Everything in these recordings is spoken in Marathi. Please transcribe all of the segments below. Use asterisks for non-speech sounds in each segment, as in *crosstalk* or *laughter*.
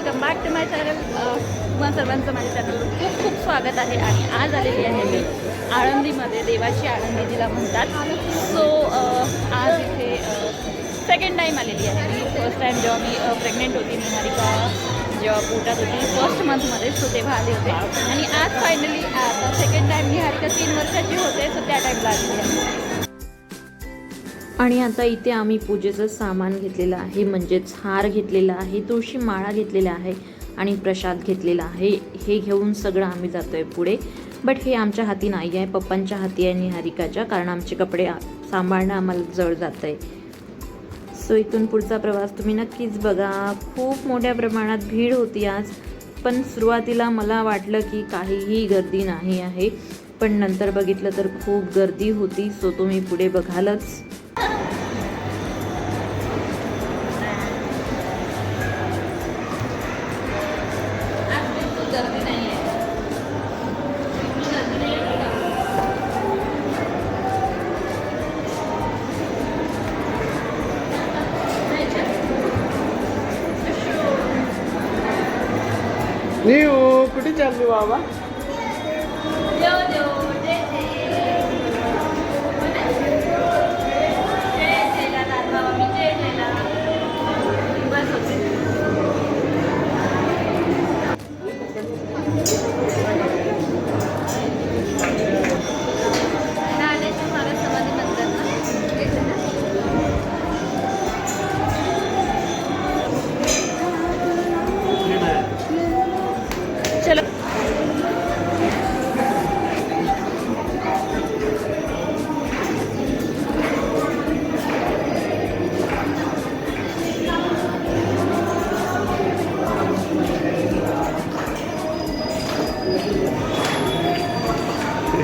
Welcome back to my channel तुम्हा सर्वांचं माझ्या चॅनलवर खूप खूप स्वागत आहे आणि आज आलेली आहे मी आळंदीमध्ये. देवाची आळंदी जिला म्हणतात. सो आज इथे सेकंड टाईम आलेली आहे मी. फर्स्ट टाईम जेव्हा मी प्रेग्नेंट होती निहारिका जेव्हा पोटात होती फर्स्ट मंथमध्ये सो तेव्हा आले होते. आणि आज फायनली सेकंड टाईम निहारिका तीन वर्षाची होते सो त्या टाईमला आलेली आहे. आणि आता इथे आम्ही पूजेचं सामान घेतलेलं आहे म्हणजेच हार घेतलेला आहे तुळशी माळा घेतलेला आहे आणि प्रसाद घेतलेला आहे. हे घेऊन सगळं आम्ही जातो आहे पुढे. बट हे आमच्या हाती नाही आहे पप्पांच्या हाती आहे निहारिकाच्या कारण आमचे कपडे सांभाळणं आम्हाला जड जात आहे सो इथून पुढचा प्रवास तुम्ही नक्कीच बघा. खूप मोठ्या प्रमाणात भीड होती आज पण सुरुवातीला मला वाटलं की काहीही गर्दी नाही आहे. पण नंतर बघितलं तर खूप गर्दी होती सो तुम्ही पुढे बघालच. कुठे चालली बाबा?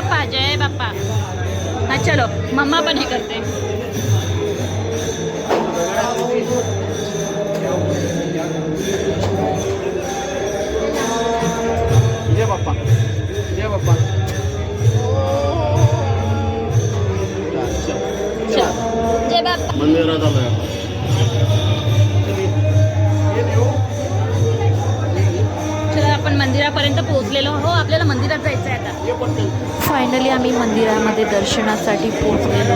बाप्पा जय बाप्पा. हा चलो मम्मा पण हे करते. जय बाप्पा. जय बाप्पा. चल जय बाप्पा. मंदिरात आलोय आपण. आपण मंदिरापर्यंत पोहोचलेलो हो आपल्याला मंदिरात जायचं आहे आता. फायनली आम्ही मंदिरामध्ये दर्शनासाठी पोहोचलेलो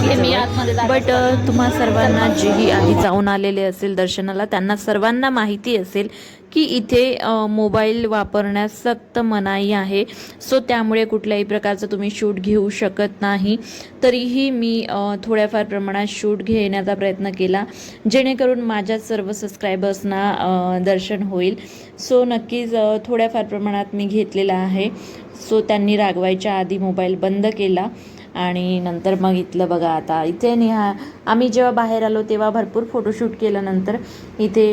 घे, मी आतमध्ये आहे. बट तुम्हा सर्वांना जेही आधी जाऊन आलेले असेल दर्शनाला त्यांना सर्वांना माहिती असेल की इथे मोबाईल वापरण्यास सक्त मनाई आहे. सो त्यामुळे कुठल्याही प्रकारचं तुम्ही शूट घेऊ शकत नाही. तरीही मी थोड्याफार प्रमाणात शूट घेण्याचा प्रयत्न केला. जेणेकरून माझ्या सर्व सबस्क्रायबर्सना दर्शन होईल. सो नक्कीच थोड्याफार प्रमाणात मी घेतलेला आहे. सो त्यांनी रागवायच्या आधी मोबाईल बंद केला. आणि नंतर मग इथलं बघा आता. इथे निहा आम्ही जेव्हा बाहेर आलो तेव्हा भरपूर फोटोशूट केल्यानंतर इथे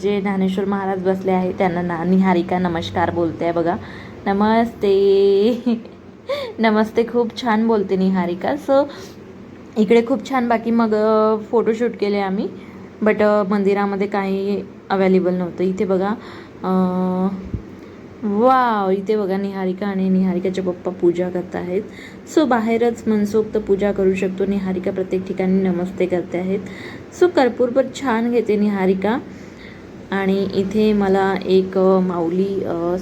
जे ज्ञानेश्वर महाराज बसले आहे त्यांना ना निहारिका नमस्कार बोलते आहे बघा. नमस्ते. *laughs* नमस्ते खूप छान बोलते निहारिका. सो इकडे खूप छान बाकी मग फोटोशूट केले आम्ही. बट मंदिरामध्ये काही अवेलेबल नव्हतं. इथे बघा वाव इथे बघा निहारिका आणि निहारिकाचे पप्पा पूजा करत आहेत. सो बाहेरच मनसोक्त पूजा करू शकतो. निहारिका प्रत्येक ठिकाणी नमस्ते करते आहेत. सो कर्पूर पण छान घेते निहारिका. आणि इथे मला एक माऊली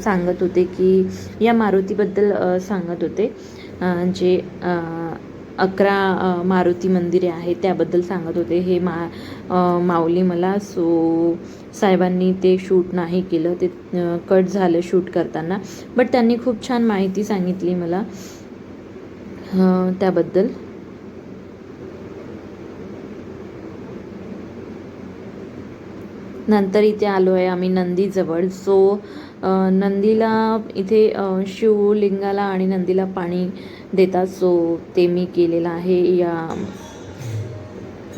सांगत होते की या मारुतीबद्दल सांगत होते. जे अकरा मारुती मंदिरे आहेत त्याबद्दल सांगत होते. हे मा माऊली मला सो साहेबांनी ते शूट नाही केलं ते कट झालं शूट करताना. बट त्यांनी खूप छान माहिती सांगितली मला त्याबद्दल. नंतर इथे आलो आहे आम्ही नंदीजवळ. सो नंदीला इथे शिवलिंगाला आणि नंदीला पाणी देतात. सो ते मी केलेलं आहे. या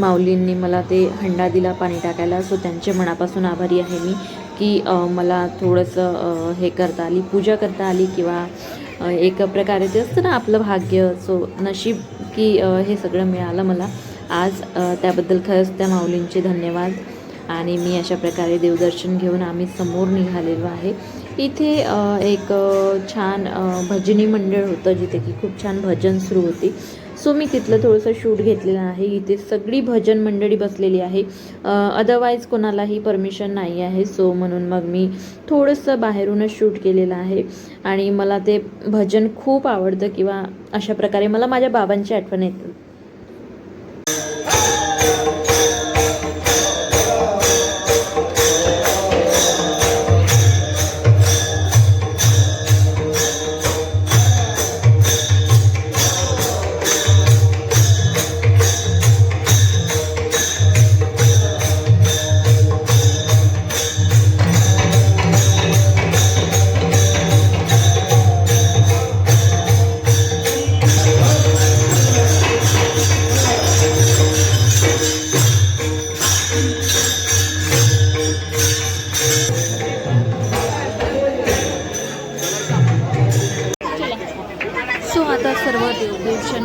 माऊलींनी मला ते हंडा दिला पाणी टाकायला. सो त्यांचे मनापासून आभारी आहे मी की मला थोडंसं हे करता आली पूजा करता आली किंवा एक प्रकारे ते असतं ना आपलं भाग्य. सो नशीब की हे सगळं मिळालं मला. आज त्याबद्दल खरंच त्या माऊलींचे धन्यवाद. आणि मी अशा प्रकारे देवदर्शन घेऊन आम्ही समोर निघालेलो आहे. इथे एक छान भजनी मंडळ होतं जिथे की खूप छान भजन सुरू होती. सो मी तिथलं थोडंसं शूट घेतलेलं आहे. इथे सगळी भजन मंडळी बसलेली आहे. अदरवाईज कोणालाही परमिशन नाही आहे. सो म्हणून मग मी थोडंसं बाहेरूनच शूट केलेलं आहे. आणि मला ते भजन खूप आवडतं किंवा अशा प्रकारे मला माझ्या बाबांची आठवण येतं.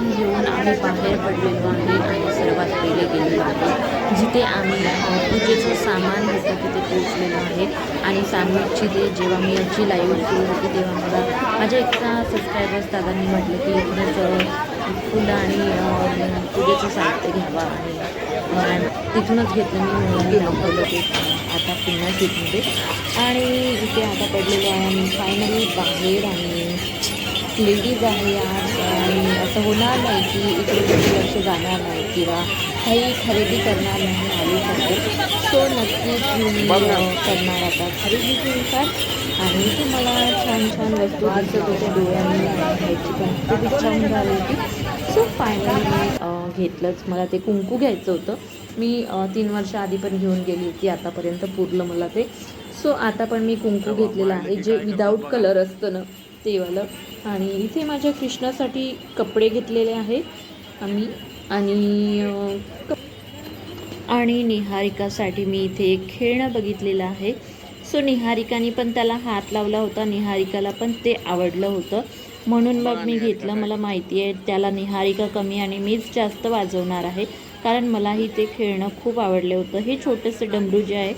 देवदर्शन घेऊन आम्ही बाहेर पडलेलो आहे आणि सर्वात पहिले गेलेलो आहे जिथे आम्ही पूजेचं सामान होतं तिथे पोचलेलो आहे. आणि सॅमविकची ते जेव्हा मी याची लाईव्ह सुरू होती तेव्हा मला माझ्या एका सबस्क्रायबर्स दादांनी म्हटलं की इथूनच फुलं आणि पूजेचं साहित्य घ्यावा आणि तिथूनच घेतलं मी म्हणून मी दाखवलं ते आता पुन्हा सीटमध्ये आणि इथे आता पडलेलो आहे आम्ही. फायनली बाहेर आणि लेडीज आहे आज आणि असं होणार नाही की इकडे लक्ष जाणार नाही किंवा काही खरेदी करणार नाही आली फक्त सो नक्कीच मी करणार आता खरेदी थोडीफार आणि मला छान छान वस्तू दिसत होत्या डोळ्यांनी घ्यायची पण खूप इच्छा होऊन झाली होती. सो फायनली घेतलंच. मला ते कुंकू घ्यायचं होतं. मी तीन वर्ष आधी पण घेऊन गेली होती आतापर्यंत पुरलं मला ते. सो आता पण मी कुंकू घेतलेलं आहे जे विदाऊट कलर असतं ना. ते वालं आणि इथे माझ्या कृष्णासाठी कपडे घेतलेले आहेत आम्ही. आणि आणि निहारिकासाठी मी इथे एक खेळणं बघितलेलं आहे. सो निहारिकाने पण त्याला हात लावला होता. निहारिकाला पण ते आवडलं होतं. म्हणून मग मी घेतलं. मला माहिती आहे त्याला निहारिका कमी आणि मीच जास्त वाजवणार आहे. कारण मलाही ते खेळणं खूप आवडलं होतं. हे छोटंसं डमरू जे आहे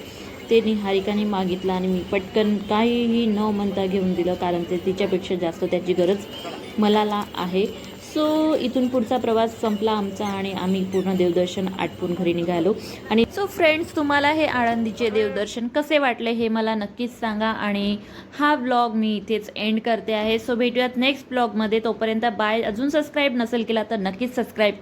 ते निहारिकाने मागितलं आणि मी पटकन काहीही न म्हणता घेऊन दिलं कारण ते तिच्यापेक्षा जास्त त्याची गरज मला ला आहे. सो इथून पुढचा प्रवास संपला आमचा आणि आम्ही पूर्ण देवदर्शन आटपून घरी निघालो. आणि सो फ्रेंड्स तुम्हाला हे आळंदीचे देवदर्शन कसे वाटले हे मला नक्कीच सांगा आणि हा ब्लॉग मी इथेच एंड करते आहे. सो भेटूयात नेक्स्ट ब्लॉगमध्ये तोपर्यंत बाय अजून सबस्क्राईब नसेल केला तर नक्कीच सबस्क्राईब करा.